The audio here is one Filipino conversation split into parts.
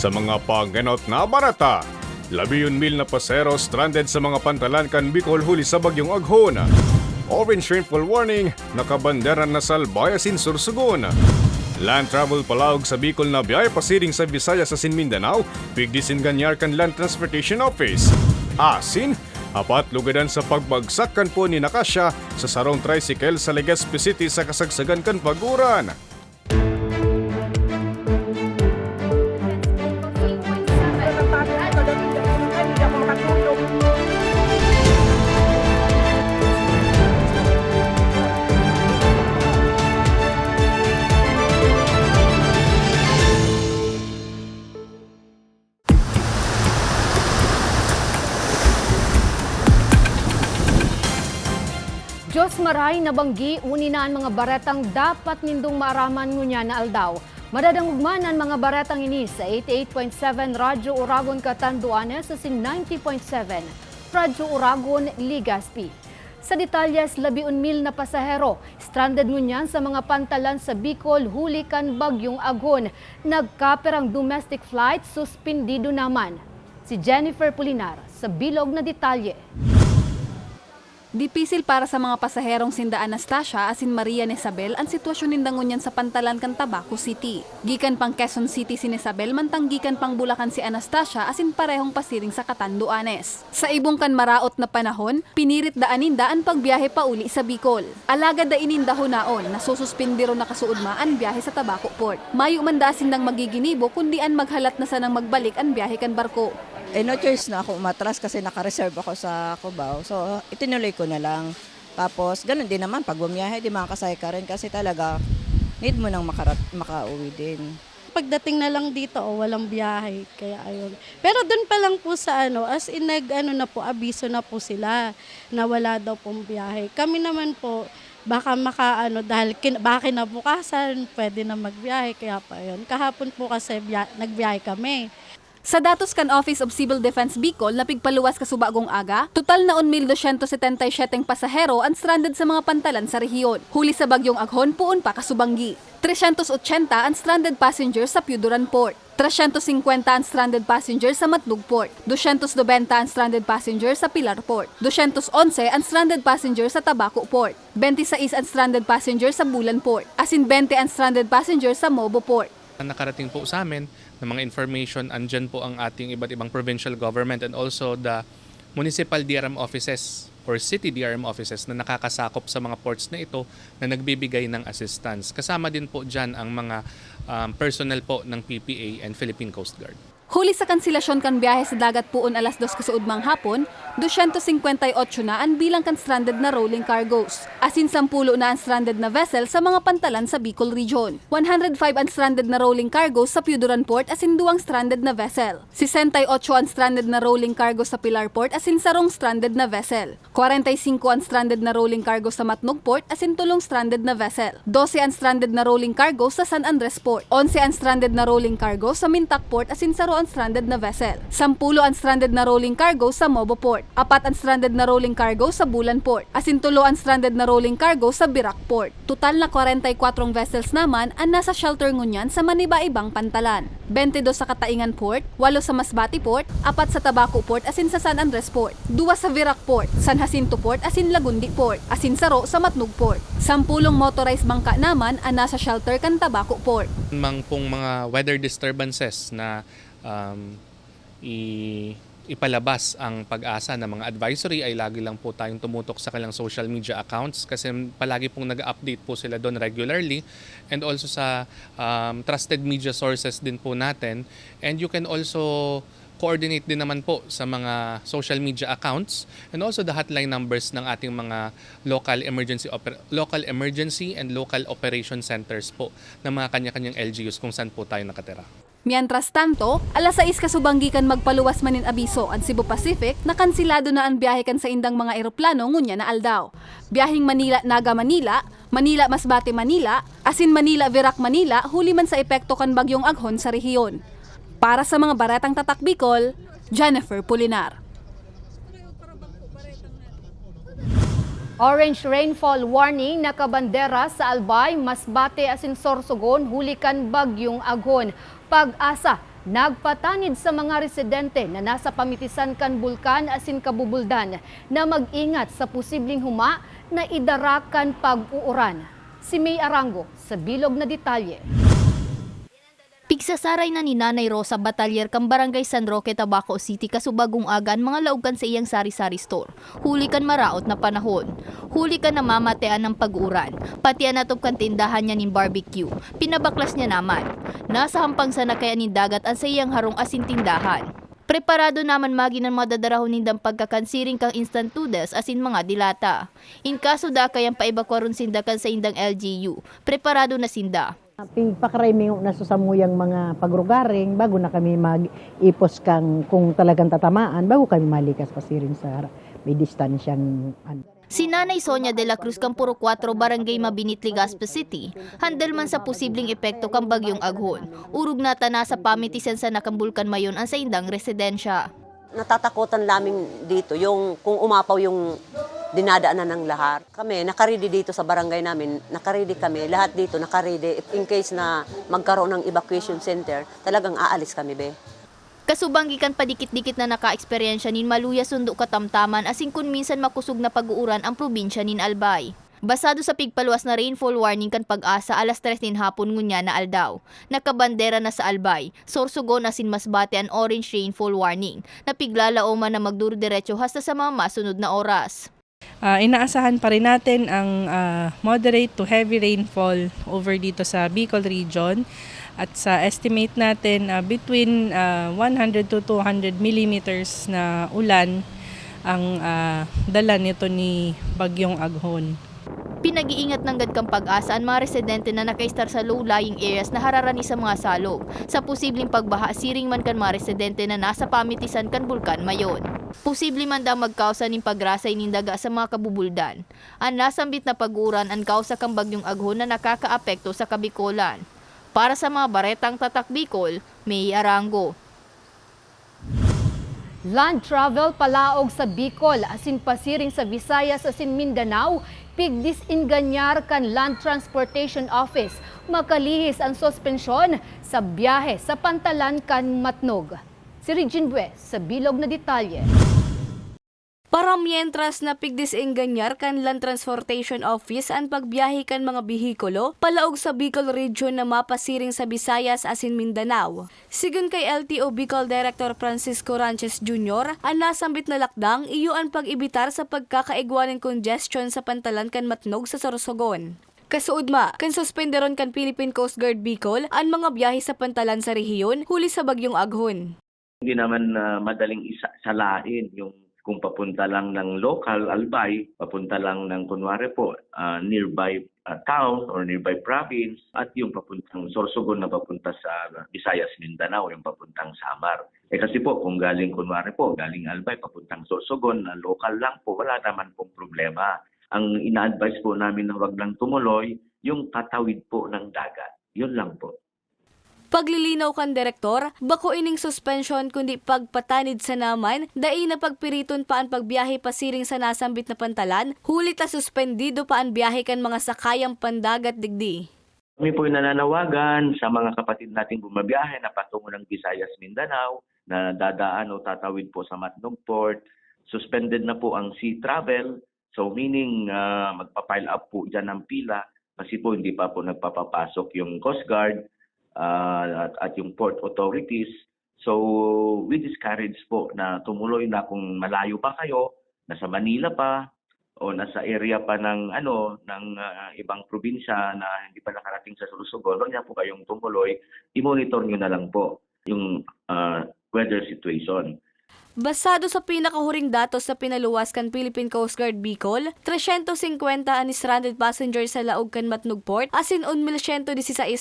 Sa mga pangganot na barata, labiyon mil na pasero stranded sa mga pantalan kan Bicol huli sa bagyong Aghon. Orange rainfall warning, nakabanderan na sa Albayasin, Sursugon. Land travel palaog sa Bicol na biyay pasiring sa Visayas sa Mindanao, pigdisin ganyar kan Land Transportation Office. Asin, apat lugadan sa pagbagsak kan po ni Nakasya sa sarong tricycle sa Legazpi City sa kasagsagan kan Paguran. Diyos maray nabanggi uninaan mga baretang dapat nindong maaraman ngunya na aldaw. Madadangugmanan mga baretang ini sa 88.7 Radyo Uragon Katanduanes sa sin 90.7 Radyo Uragon Ligaspi. Sa detalyes, labiun mil na pasahero, stranded ngunyan sa mga pantalan sa Bicol, huli kan bagyong Agon. Nagkaperang domestic flight, suspindido naman. Si Jennifer Pulinar sa bilog na detalye. Dipisil para sa mga pasaherong sinda Anastasia asin Maria ni Isabel ang sitwasyon nindangon niyan sa pantalan kan Tabaco City. Gikan pang Quezon City si Isabel mantang gikan pang Bulacan si Anastasia asin parehong pasiring sa Catanduanes. Sa ibong kan maraot na panahon, pinirit daaninda ang pagbiyahe pa uli sa Bicol. Alaga da ininda hunaon na sususpindiro na kasuod ma ang biyahe sa Tabaco Port. Mayo man dasin nang magiginibo kundi an maghalat na sanang magbalik ang biyahe kan barko. Eh, no choice na ako umatras kasi naka-reserve ako sa Cubao. So, itinuloy ko na lang. Tapos, ganun din naman, pag bumiyahe, di makakasay ka rin kasi talaga need mo nang makarat, makauwi din. pagdating na lang dito, oh, walang biyahe. Kaya ayun. Pero doon pa lang po sa ano, as in nag, ano na po, abiso na po sila na wala daw pong biyahe. Kami naman po, baka maka ano, dahil kin, baka kinabukasan, pwede na magbiyahe. Kaya pa yun. Kahapon po kasi biya, nagbiyahe kami. Sa datos kan Office of Civil Defense Bicol na pigpaluwas ka subagong aga, total na 1,277 pasahero ang stranded sa mga pantalan sa rehiyon. Huli sa bagyong Aghon, puon pa kasubanggi. 380 ang stranded passengers sa Puduran Port. 350 ang stranded passengers sa Matlug Port. 290 ang stranded passengers sa Pilar Port. 211 ang stranded passengers sa Tabaco Port. 26 ang stranded passengers sa Bulan Port. Asin 20 ang stranded passengers sa Mobo Port. Ang nakarating po sa amin ng mga information, andyan po ang ating iba't ibang provincial government and also the municipal DRM offices or city DRM offices na nakakasakop sa mga ports na ito na nagbibigay ng assistance. Kasama din po dyan ang mga um, personnel po ng PPA and Philippine Coast Guard. Huli sa kanselasyon kan biyahe sa dagat puon alas 2 kasuod mang hapon, 258 na ang bilang kan stranded na rolling cargoes. Asin 10 na ang stranded na vessel sa mga pantalan sa Bicol Region. 105 ang stranded na rolling cargoes sa Puduran Port asin duwang stranded na vessel. 68 ang stranded na rolling cargo sa Pilar Port asin sarong stranded na vessel. 45 ang stranded na rolling cargo sa Matnog Port asin tulong stranded na vessel. 12 ang stranded na rolling cargo sa San Andres Port. 11 ang stranded na rolling cargo sa Mintak Port asin saro ang stranded na vessel. 10 ang stranded na rolling cargo sa Mobo Port. Apat ang stranded na rolling cargo sa Bulan Port. Asin tulo ang stranded na rolling cargo sa Birak Port. Total na 44 vessels naman ang nasa shelter ngunyan sa maniba-ibang pantalan. 22 sa Kataingan Port, 8 sa Masbati Port, 4 sa Tabaco Port asin sa San Andres Port, 2 sa Virac Port, San Jacinto Port asin Lagundi Port, asin Saro sa Matnog Port. Sampulong motorized bangka naman ang nasa shelter kan Tabaco Port. Mang pong mga weather disturbances na um, i- ipalabas ang pag-asa ng mga advisory ay lagi lang po tayong tumutok sa kanilang social media accounts kasi palagi pong nag-update po sila doon regularly and also sa um, trusted media sources din po natin and you can also coordinate din naman po sa mga social media accounts and also the hotline numbers ng ating mga local emergency local emergency and local operation centers po ng mga kanya-kanyang LGUs kung saan po tayo nakatira. Mientras tanto, alas 6 kasubanggi kan magpaluwas manin abiso ang Cebu Pacific na kansilado na ang biyahe kan sa indang mga eroplano ngunya na aldaw. Biyahing Manila Naga Manila, Manila Masbate Manila, asin Manila Virac Manila huli man sa epekto kan bagyong aghon sa rehiyon. Para sa mga baratang tatak Bicol, Jennifer Pulinar. Orange rainfall warning nakabandera sa Albay, Masbate asin Sorsogon hulikan bagyong Agon. Pag-asa Nagpatanid sa mga residente na nasa pamitisan kan bulkan asin kabubuldan na mag-ingat sa posibleng huma na idarakan pag-uuran. Si May Arango sa bilog na detalye. Pigsasaray na ni Nanay Rosa Batalyer kang Barangay San Roque, Tabaco City kasubagong agan mga laugan sa iyang sari-sari store. Huli kan maraot na panahon. Huli kan na mamatean ng pag-uran. Pati anatop kan tindahan niya nin barbecue. Pinabaklas niya naman. Nasa hampang sa nakaya ni dagat ang sa iyang harong asin tindahan. Preparado naman magi ng mga dadarahon nindang pagkakansiring kang instant noodles asin mga dilata. In kaso da kayang paibakwaron sindakan sa indang LGU, preparado na sinda. Pagpakaray na susamuyang mga pagrugaring bago na kami mag-ipos kang kung talagang tatamaan bago kami malikas pasirin sa may distansyang ano. Si Nanay Sonia de la Cruz kang puro 4 barangay Mabinit, Legazpi City, handal man sa posibleng epekto kang bagyong aghon. Urog na tana sa pamitisan sa nakambulkan mayon ang sa indang residensya. Natatakutan namin dito yung kung umapaw yung dinadaanan ng lahat. Kami, nakaredy dito sa barangay namin, nakaredy kami, lahat dito nakaredy. In case na magkaroon ng evacuation center, talagang aalis kami, be. Kasubanggikan padikit-dikit na naka-eksperyensya nin maluya sundo katamtaman asin kun minsan makusog na pag-uuran ang probinsya nin Albay. Basado sa pigpaluwas na rainfall warning kan pag-asa alas 3 nin hapon ngunya na aldaw. Nakabandera na sa Albay, Sorsogon asin Masbate ang orange rainfall warning na piglalao man na magduro-diretso hasta sa mga masunod na oras. Ah, inaasahan pa rin natin ang ah, moderate to heavy rainfall over dito sa Bicol region at sa estimate natin ah, between ah, 100 to 200 millimeters na ulan ang ah, dala nito ni Bagyong Aghon. Pinag-iingat ng gadkang pag-asa ang mga residente na nakaistar sa low-lying areas na hararani sa mga salog. Sa posibleng pagbaha, siring man kan mga residente na nasa pamitisan kan bulkan mayon. Posible man daw magkausa ning pagrasay ning daga sa mga kabubuldan. Ang nasambit na pag-uran ang kausa kang bagyong aghon na nakakaapekto sa kabikolan. Para sa mga baretang tatak Bicol, May Arango. Land travel palaog sa Bicol, asin pasiring sa Visayas, asin Mindanao, pigdisinganyar kan Land Transportation Office. Makalihis ang suspensyon sa biyahe sa pantalan kan Matnog. Si Regine Bues sa bilog na detalye. Para mientras na pigdisenganyar kan Land Transportation Office ang pagbiyahe kan mga bihikulo palaog sa Bicol Region na mapasiring sa Visayas asin Mindanao. Sigun kay LTO Bicol Director Francisco Ranches Jr., ang nasambit na lakdang iyo ang pag-ibitar sa pagkakaigwaning congestion sa pantalan kan Matnog sa Sorsogon. Kasuudma, kan suspenderon kan Philippine Coast Guard Bicol ang mga biyahe sa pantalan sa rehiyon huli sa bagyong Aghon. hindi naman ah, madaling isa salain yung kung papunta lang ng local Albay, papunta lang ng kunwari po ah, nearby ah, town or nearby province at yung papuntang Sorsogon na papunta sa Visayas Mindanao, yung papuntang Samar. Eh kasi po kung galing kunwari po, galing Albay papuntang Sorsogon na local lang po, wala naman pong problema. Ang ina-advise po namin na wag lang tumuloy yung katawid po ng dagat. Yun lang po. Paglilinaw kan direktor, bako ining suspension kundi pagpatanid sa naman, dai na pagpiriton pa ang pagbiyahe pasiring sa nasambit na pantalan, huli ta suspendido pa ang biyahe kan mga sakayang pandagat digdi. Kami po nananawagan sa mga kapatid nating bumabiyahe na patungo ng Visayas, Mindanao, na dadaan o tatawid po sa Matnog Port. Suspended na po ang sea travel. So meaning ah, magpa-pile up po dyan ng pila kasi po hindi pa po nagpapapasok yung Coast Guard ah, at, at yung port authorities. So we discourage po na tumuloy na kung malayo pa kayo, nasa Manila pa, o nasa area pa ng ano ng ah, ibang probinsya na hindi pa nakarating sa Sorsogon, huwag niya po kayong tumuloy, i-monitor niyo na lang po yung ah, weather situation. Basado sa pinakahuring datos sa pinaluwas kan Philippine Coast Guard Bicol, 350 ang stranded passengers sa laog kan Matnog Port, asin 1,116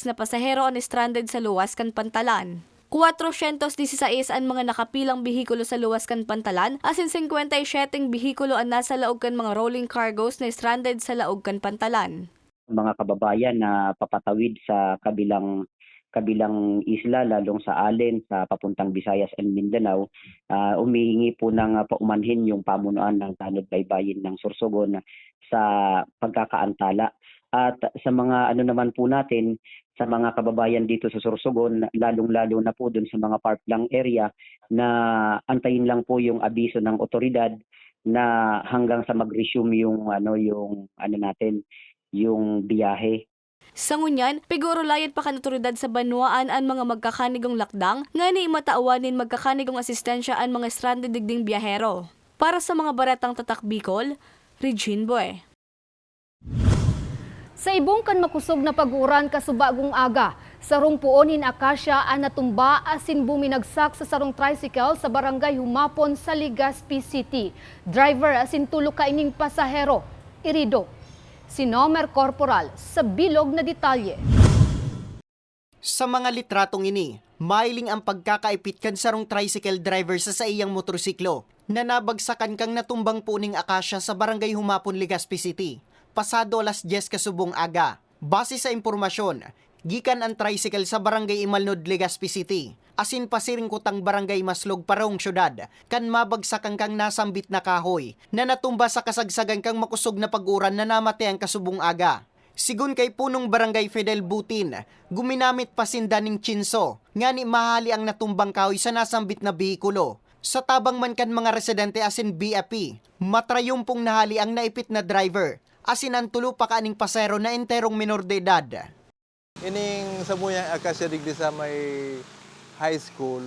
na pasahero ang stranded sa luwas kan Pantalan. 416 ang mga nakapilang bihikulo sa luwas kan Pantalan, asin 57 bihikulo ang nasa laog kan mga rolling cargos na stranded sa laog kan Pantalan. mga kababayan na papatawid sa kabilang kabilang isla lalong sa Allen sa papuntang Visayas and Mindanao ah, umihingi po ng ah, paumanhin yung pamunuan ng tanod baybayin ng Sorsogon sa pagkakaantala At sa mga ano naman po natin, sa mga kababayan dito sa Sorsogon, lalong-lalo na po dun sa mga park lang area na antayin lang po yung abiso ng otoridad na hanggang sa mag-resume yung ano yung ano natin yung biyahe. Sa ngunyan, piguro layad pa kan otoridad sa banwaan ang mga magkakanigong lakdang nga ni mataawanin magkakanigong asistensya ang mga stranded digding biyahero. Para sa mga baretang tatak Bicol, Regine Boy. Sa ibong kan makusog na pag-uran kasubagong aga, sarong puonin akasya ang natumba asin buminagsak sa sarong tricycle sa barangay Humapon sa Legazpi City. Driver asin tulo ka ining pasahero, irido. Si Nomer Corporal sa bilog na detalye. Sa mga litratong ini, mailing ang pagkakaipit kan sarong tricycle driver sa sa iyang motorsiklo na nabagsakan kang natumbang puning akasya sa barangay Humapon, Legazpi City. Pasado alas 10 kasubong aga. Base sa impormasyon, gikan ang tricycle sa barangay Imalnod, Legazpi City. Asin pasiring kutang barangay Maslog Parong syudad, kan mabagsakan kang nasambit na kahoy, na natumba sa kasagsagan kang makusog na pag-uran na namatay ang kasubong aga. Sigun kay punong barangay Fidel Butin, guminamit pa sindaning chinso, nga ni mahali ang natumbang kahoy sa nasambit na bihikulo. Sa tabang man kan mga residente asin BFP, matrayumpong nahali ang naipit na driver, asin ang tulo pa pasero na enterong minor de edad. Ining sa muyang akasya digdi sa may high school,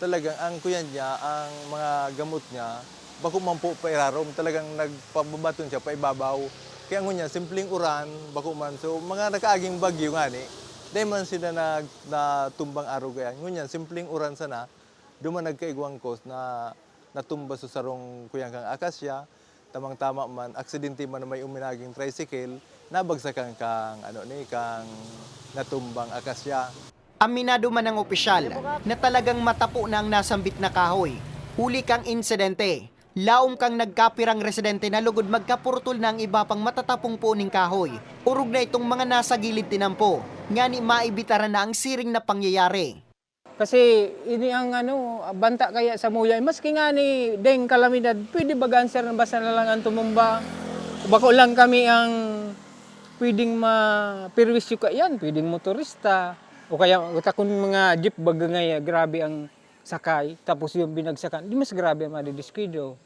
talagang ang kuyan niya, ang mga gamot niya, bako man po pa irarom, talagang nagpababaton siya pa ibabaw. Kaya ngunya, simpleng uran, bako man. So mga nakaaging bagyo nga ni, dahil man sila nag, na tumbang araw kaya. Ngunya, simpleng uran sana, duman nagkaigwang cause na natumba sa sarong kuyang kang akasya, tamang-tama man, aksidente man na may uminaging tricycle, nabagsakan kang ano ni kang natumbang akasya. Aminado man ng opisyal na talagang matapo na ang nasambit na kahoy. Huli kang insidente. Laom kang nagkapirang residente na lugod magkapurtol na ang iba pang matatapong puning kahoy. Urog na itong mga nasa gilid tinampo. Nga ni maibitaran na ang siring na pangyayari. Kasi ini ang ano, banta kaya sa muyay. Maski nga ni deng kalamidad, pwede ba ganser na basta na lang ang tumumba? Bako lang kami ang pwedeng mapirwisyo ka yan, pwedeng motorista. O kaya kung mga jeep baga ngaya, grabe ang sakay. Tapos yung binagsakan, di mas grabe ang madidiskwido.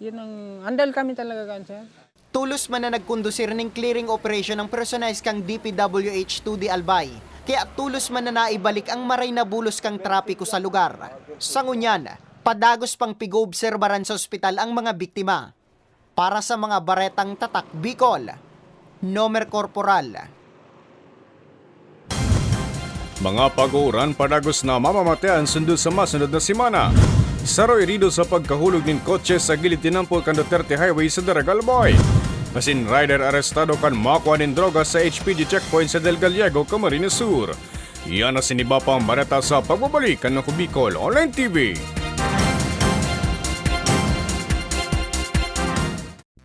Yan ang, handal kami talaga kanser. Tulos man na nagkondusir ng clearing operation ng personalized kang DPWH-2D Albay. Kaya tulos man na naibalik ang maray na bulos kang trapiko sa lugar. Sa ngunyan, padagos pang pig-obserbaran sa ospital ang mga biktima. Para sa mga baretang tatak Bicol, Nomer Corporal, Mga pag-uuran padagos na mamamatean sundod sa masunod na simana. Saro irido sa pagkahulog ng kotse sa gilid tinampol kan Duterte Highway sa Daragalboy. Asin rider arestado kan makuha ng droga sa HPG checkpoint sa Del Gallego, Camarines Sur. Yan na siniba pa ang bareta sa pagbabalik ng Kubicol Online TV.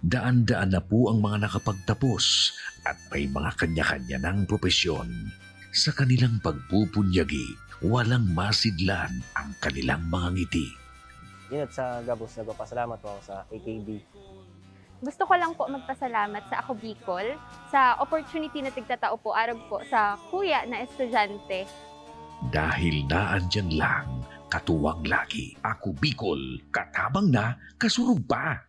Daan-daan na po ang mga nakapagtapos at may mga kanya-kanya ng propesyon. Sa kanilang pagpupunyagi, walang masidlan ang kanilang mga ngiti. Yun at sa Gabos, nagpapasalamat po ako sa AKB. Gusto ko lang po magpasalamat sa Ako Bicol sa opportunity na tigtatao po araw po sa kuya na estudyante. Dahil naandyan lang, katuwang lagi. Ako Bicol, katabang na, kasurug pa.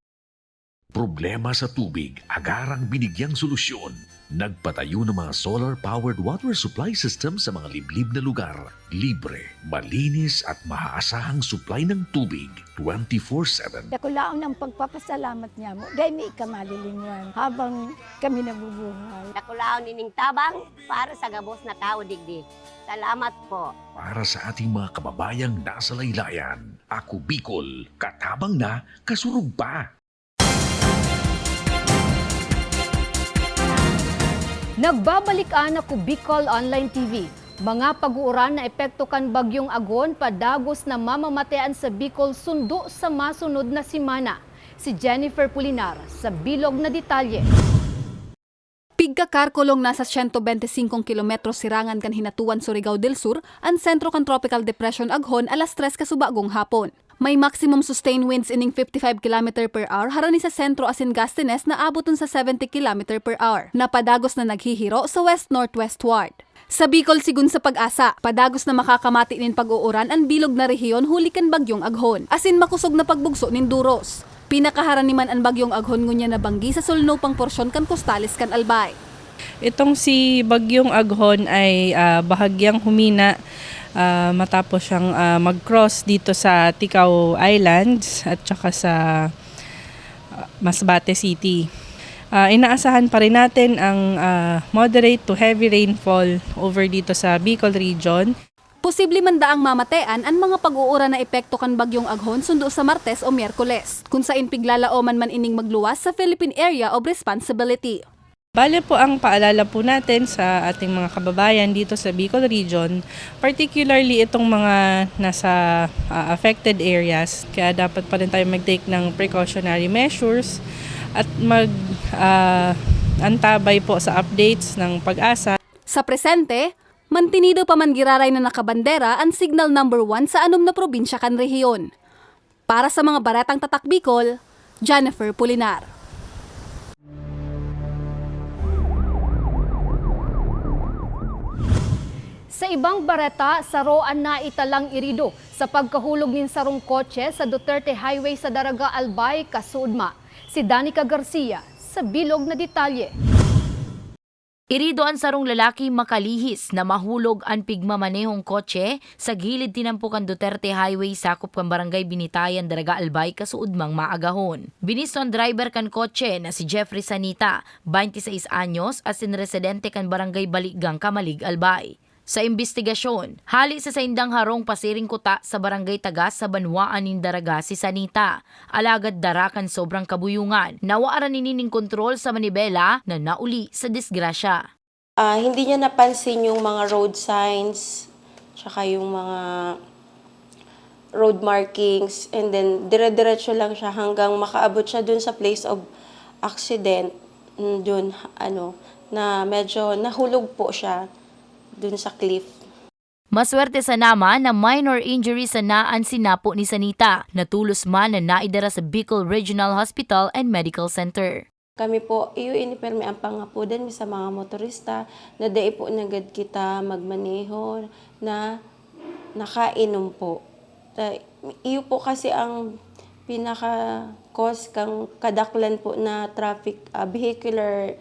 Problema sa tubig, agarang binigyang solusyon. Nagpatayo ng mga solar-powered water supply system sa mga liblib na lugar. Libre, malinis at maaasahang supply ng tubig 24-7. Nakulaon ng pagpapasalamat niya mo. Dahil may ikamalilingan habang kami nabubuhay. Nakulaon nining tabang para sa gabos na tao digdi. Salamat po. Para sa ating mga kababayang nasa laylayan, ako Bicol, katabang na, kasurug pa. Nagbabalikan ako Bicol Online TV. Mga pag-uuran na epekto kan bagyong agon padagos na mamamatean sa Bicol sundo sa masunod na simana. Si Jennifer Pulinar sa bilog na detalye. Pigkakarkolong nasa 125 kilometros sirangan kan Hinatuan, Surigao del Sur, ang sentro kan Tropical Depression Aghon alas 3 kasubagong hapon. May maximum sustained winds ining 55 km per hour harani sa sentro asin Gastines na abuton sa 70 km per hour. Napadagos na naghihiro sa west-northwestward. Sa Bicol sigun sa pag-asa, padagos na makakamati nin pag-uuran ang bilog na rehiyon hulikan bagyong aghon. Asin makusog na pagbugso nin Duros. Pinakaharaniman ang bagyong aghon ngunya na banggi sa sulno pang porsyon kan Costales kan Albay. Itong si Bagyong Aghon ay ah, bahagyang humina ah, matapos siyang ah, mag-cross dito sa Ticao Islands at saka sa ah, Masbate City. Ah, inaasahan pa rin natin ang ah, moderate to heavy rainfall over dito sa Bicol region. Posible man daang mamatean ang mga pag-uura na epekto kan bagyong aghon sundo sa Martes o Miyerkules, kung sa inpiglalaoman man ining magluwas sa Philippine Area of Responsibility. Bale po ang paalala po natin sa ating mga kababayan dito sa Bicol region, particularly itong mga nasa ah, affected areas. Kaya dapat pa rin tayo mag-take ng precautionary measures at mag ah, antabay po sa updates ng pag-asa. Sa presente, mantinido pa man giraray na nakabandera ang signal number 1 sa anom na probinsya kan rehiyon. Para sa mga baratang tatak Bicol, Jennifer Pulinar. Sa ibang bareta, saroan na italang irido sa pagkahulog nin sarong kotse sa Duterte Highway sa Daraga Albay, Kasudma. Si Danica Garcia sa bilog na detalye. Irido ang sarong lalaki makalihis na mahulog ang pigmamanehong kotse sa gilid tinampukan Duterte Highway sakop kan barangay Binitayan Daraga Albay kasuudmang maagahon. Binisto ang driver kan kotse na si Jeffrey Sanita, 26 anyos at sin residente kan barangay Baligang Kamalig Albay. Sa imbestigasyon, hali sa saindang harong pasiring kuta sa barangay Tagas sa Banwaan nin Daraga si Sanita. Alagad darakan sobrang kabuyungan. Nawaaran ninining kontrol sa manibela na nauli sa disgrasya. Ah, hindi niya napansin yung mga road signs, tsaka yung mga road markings, and then dire-diretso lang siya hanggang makaabot siya dun sa place of accident, mm, dun, ano, na medyo nahulog po siya dun sa cliff. Maswerte sa nama na minor injury sa naan sinapo ni Sanita. Natulos man na naidara sa Bicol Regional Hospital and Medical Center. Kami po, iyo inipermi ang pangapudan sa mga motorista na dai po nagad kita magmaneho na nakainom po. Iyo po kasi ang pinaka cause kang kadaklan po na traffic ah, vehicular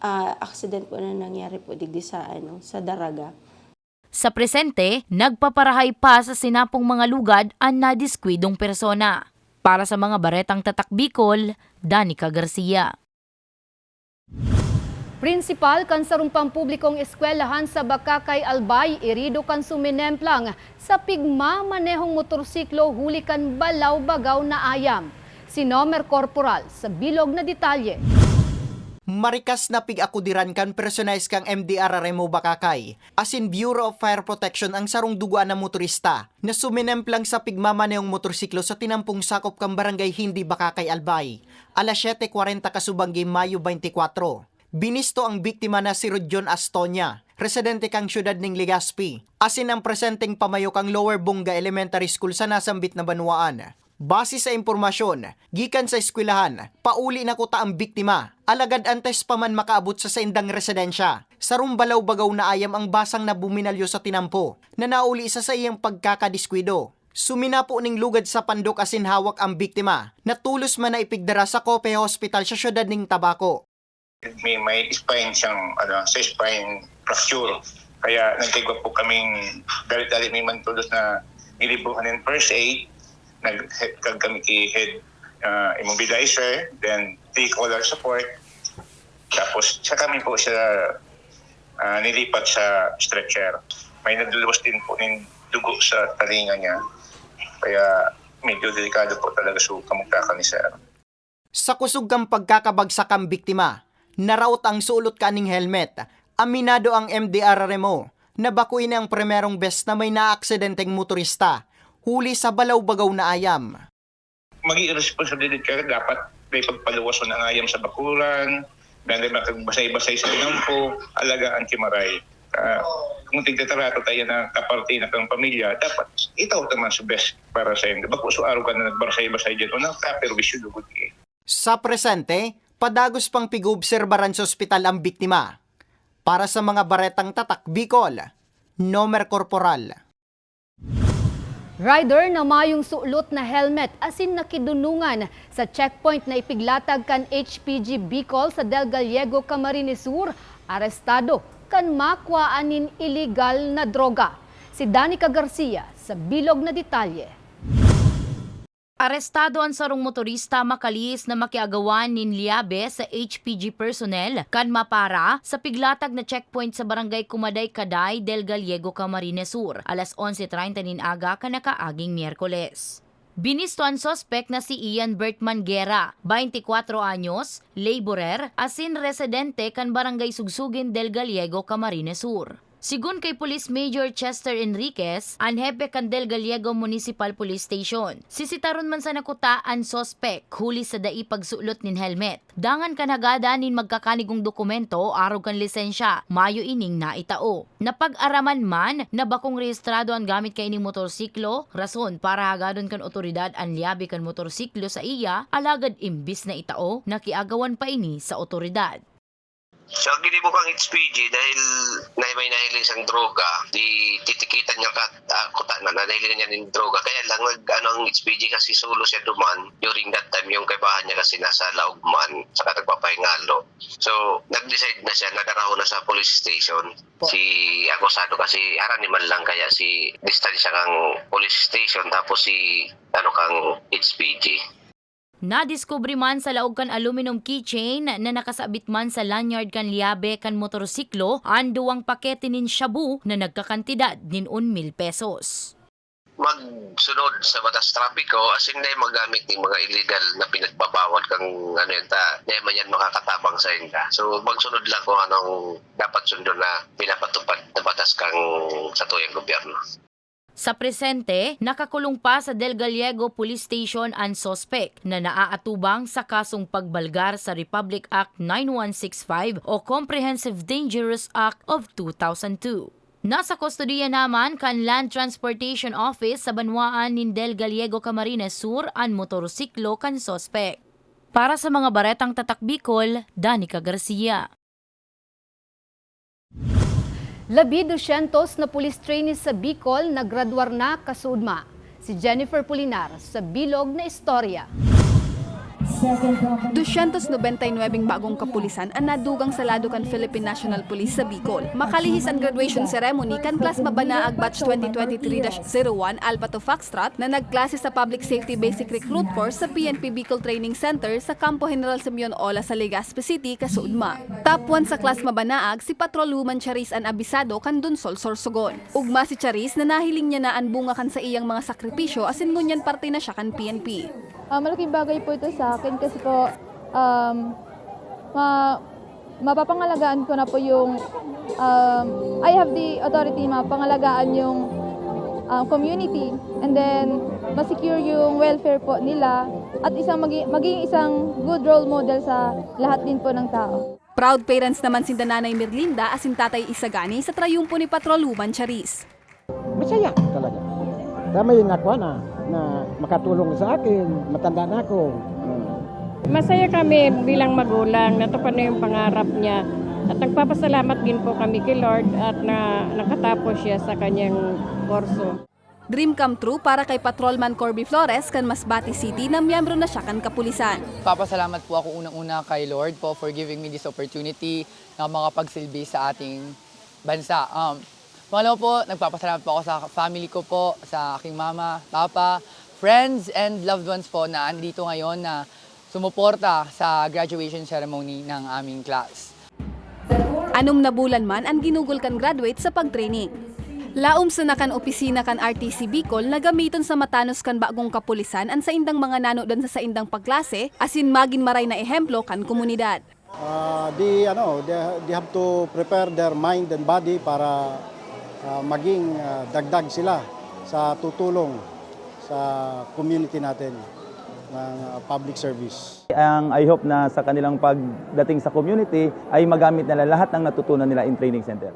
ah, accident po na nangyari po digdi sa ano sa Daraga. Sa presente, nagpaparahay pa sa sinapong mga lugad ang nadiskwidong persona. Para sa mga baretang tatak Bicol, Danica Garcia. Prinsipal kan sarong pampublikong eskwelahan sa Bakakay Albay, irido kan suminemplang sa pigmamanehong motorsiklo huli kan balaw bagaw na ayam. Si Nomer Corporal sa bilog na detalye. Marikas na pig-akudiran kan personalize kang MDR Remo Bakakay. Asin Bureau of Fire Protection ang sarong duguan ng motorista na suminemplang sa pigmamanehong motorsiklo sa tinampong sakop kang barangay Hindi Bakakay Albay. Alas 7.40 kasubanggi Mayo 24. Binisto ang biktima na si Rodjon Astonia, residente kang syudad ng Legazpi. Asin ang presenteng pamayo kang Lower Bunga Elementary School sa nasambit na Banwaan. Base sa impormasyon, gikan sa eskwelahan, pauli na kuta ang biktima. Alagad antes pa man makaabot sa saindang residensya. Sarong balaw-bagaw na ayam ang basang na buminalyo sa tinampo, na nauli sa sa iyang pagkakadiskwido. Sumina po ning lugad sa pandok asin hawak ang biktima, na tulos man na ipigdara sa Kope Hospital sa syudad ng Tabaco. may may spine siyang ano, sa spine fracture. Kaya nagtigwa po kaming dalit-dalit may mantulos na nilibuhan ng first aid, nag-head kami kay head uh, immobilizer, then three collar support. Tapos sa kami po siya uh, nilipat sa stretcher. May nadulubos din po ng dugo sa talinga niya. Kaya medyo delikado po talaga sa kamugtakan ni Sir. Sa kusog kang pagkakabagsak ang biktima, naraot ang sulot kaning helmet Aminado ang MDRRMO na bakuin ang primerong best na may naaksidenteng motorista huli sa balaw-bagaw na ayam. Maging responsibility ka dapat may pagpaluwas ng ayam sa bakuran, dahil makagbasay-basay sa tinampo, alagaan kimaray. Uh, kung tigtatarato tayo na kaparte na kang pamilya, dapat itaw naman sa best para sa iyo. Bako so araw ka na nagbarsay-basay dyan o nakaperwisyo lugod ka. Sa presente, padagos pang pig-obserbaran sa ospital ang biktima. Para sa mga baretang tatak Bicol, Nomer Corporal. Rider na mayong sulot na helmet asin nakidunungan sa checkpoint na ipiglatag kan HPG Bicol sa Del Gallego, Camarines Sur, arestado kan makwaanin illegal na droga. Si Danica Garcia sa bilog na detalye. Arestado ang sarong motorista makalihis na makiagawan nin liabe sa HPG personnel kan mapara sa piglatag na checkpoint sa barangay Kumaday Kaday del Gallego Camarines Sur alas 11.30 nin aga kanakaaging Miyerkules. Binisto ang sospek na si Ian Bertman Guerra, 24 anyos, laborer, asin residente kan barangay Sugsugin del Gallego, Camarines Sur. Sigun kay Police Major Chester Enriquez, ang hepe kan Del Gallego Municipal Police Station. Sisitaron man sa nakuta ang sospek huli sa dai pagsulot nin helmet. Dangan kan hagada nin magkakanigong dokumento araw kan lisensya, mayo ining na itao. Napag-araman man na bakong rehistrado ang gamit kay ining motorsiklo, rason para hagadon kan otoridad ang liabi kan motorsiklo sa iya, alagad imbis na itao, nakiagawan pa ini sa otoridad. So, ang HPG dahil na may nahiling siyang droga, di titikitan niya kat uh, kuta na nahiling niya ng droga. Kaya lang nag ano ang HPG kasi solo siya duman during that time yung kaibahan niya kasi nasa laugman saka nagpapahingalo. So, nag-decide na siya, nagaraho na sa police station. Si akusado kasi araniman lang kaya si distansya kang police station tapos si ano kang HPG. Nadiskubre man sa laog kan aluminum keychain na nakasabit man sa lanyard kan liabe kan motorsiklo ang duwang pakete nin shabu na nagkakantidad nin 1,000 pesos. magsunod sa batas trapiko as in na magamit ng mga illegal na pinagbabawal kang ano yan ta na man yan makakatabang sa inyo. So magsunod lang kung anong dapat sundon na pinapatupad na batas kang sa tuyang gobyerno. Sa presente, nakakulong pa sa Del Gallego Police Station ang sospek na naaatubang sa kasong pagbalgar sa Republic Act 9165 o Comprehensive Dangerous Act of 2002. Nasa kustodiya naman kan Land Transportation Office sa Banwaan ni Del Gallego Camarines Sur ang motorsiklo kan sospek. Para sa mga baretang tatak Bicol, Danica Garcia. Labi 200 na police trainees sa Bicol na graduar na kasudma. Si Jennifer Pulinar sa Bilog na Istorya. 299 bagong kapulisan ang nadugang sa Ladukan Philippine National Police sa Bicol. Makalihis ang graduation ceremony kan class mabanaag batch 2023-01 Alpha to Foxtrot na nagklase sa Public Safety Basic Recruit Course sa PNP Bicol Training Center sa Campo General Simeon Ola sa Legazpi City, Kasuudma. Top 1 sa class mabanaag si Patrol Luman Charis an abisado kan Dunsol Sorsogon. Ugma si Charis na nahiling niya na ang bunga kan sa iyang mga sakripisyo asin ngunyan parte na siya kan PNP. Uh, malaking bagay po ito sa akin kasi po um, ma mapapangalagaan ko na po yung um, I have the authority mapangalagaan yung um, community and then ma-secure yung welfare po nila at isang magi- maging isang good role model sa lahat din po ng tao. Proud parents naman si Nanay Merlinda asin Tatay Isagani sa trayumpo ni Patrol Luman Charis. masaya talaga. Tama yung nakuha na, na makatulong sa akin, matanda na ako. Masaya kami bilang magulang, natupad na yung pangarap niya. At nagpapasalamat din po kami kay Lord at na nakatapos siya sa kanyang korso. Dream come true para kay Patrolman Corby Flores kan Masbate City na miyembro na siya kan kapulisan. Papasalamat po ako unang-una kay Lord po for giving me this opportunity na makapagsilbi sa ating bansa. Um, pangalawa po, nagpapasalamat po ako sa family ko po, sa aking mama, papa, friends, and loved ones po na andito ngayon na sumuporta sa graduation ceremony ng aming class. Anom na bulan man ang ginugol kan graduate sa pagtraining. Laom sa nakan opisina kan RTC Bicol na gamiton sa matanos kan bagong kapulisan ang sa indang mga nanodan sa sa indang pagklase asin magin maray na ehemplo kan komunidad. Uh, di ano, they, they have to prepare their mind and body para uh, maging uh, dagdag sila sa tutulong sa community natin ng uh, public service. Ang I hope na sa kanilang pagdating sa community ay magamit nila lahat ng natutunan nila in training center.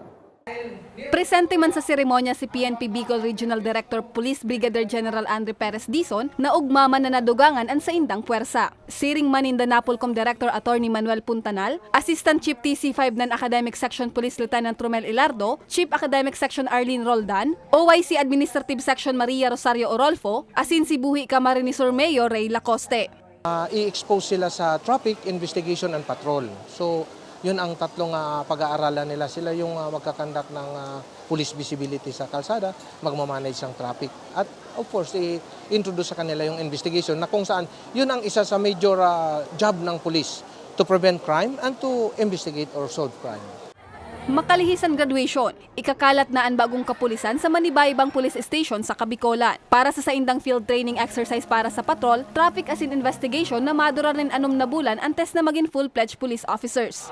Presente man sa seremonya si PNP Bicol Regional Director Police Brigadier General Andre Perez Dizon na ugmama na nadugangan ang sa indang puwersa. Siring Maninda Napolcom Director Attorney Manuel Puntanal, Assistant Chief TC5 ng Academic Section Police Lieutenant Romel Ilardo, Chief Academic Section Arlene Roldan, OYC Administrative Section Maria Rosario Orolfo, asin si Buhi Camarinesor Mayor Ray Lacoste. uh, i-expose sila sa traffic investigation and patrol. So, yun ang tatlong ah, pag-aaralan nila. Sila yung uh, magkakandak ng ah, police visibility sa kalsada, magmamanage ng traffic. At of course, i-introduce sa kanila yung investigation na kung saan yun ang isa sa major ah, job ng police to prevent crime and to investigate or solve crime. Makalihisan graduation, ikakalat na ang bagong kapulisan sa Manibaybang Police Station sa Kabikolan. Para sa saindang field training exercise para sa patrol, traffic as in investigation na madura rin anom na bulan antes na maging full-fledged police officers.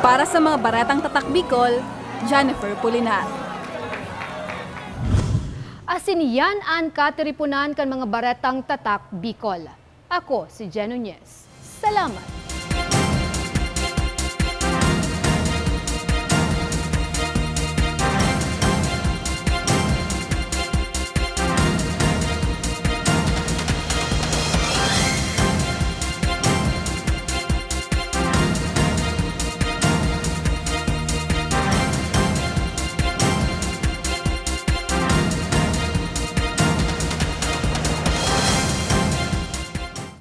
Para sa mga baratang tatak Bicol, Jennifer Pulinar. Asin yan ang katiripunan kan mga baretang tatak Bicol. Ako si Jen Nunez. Salamat.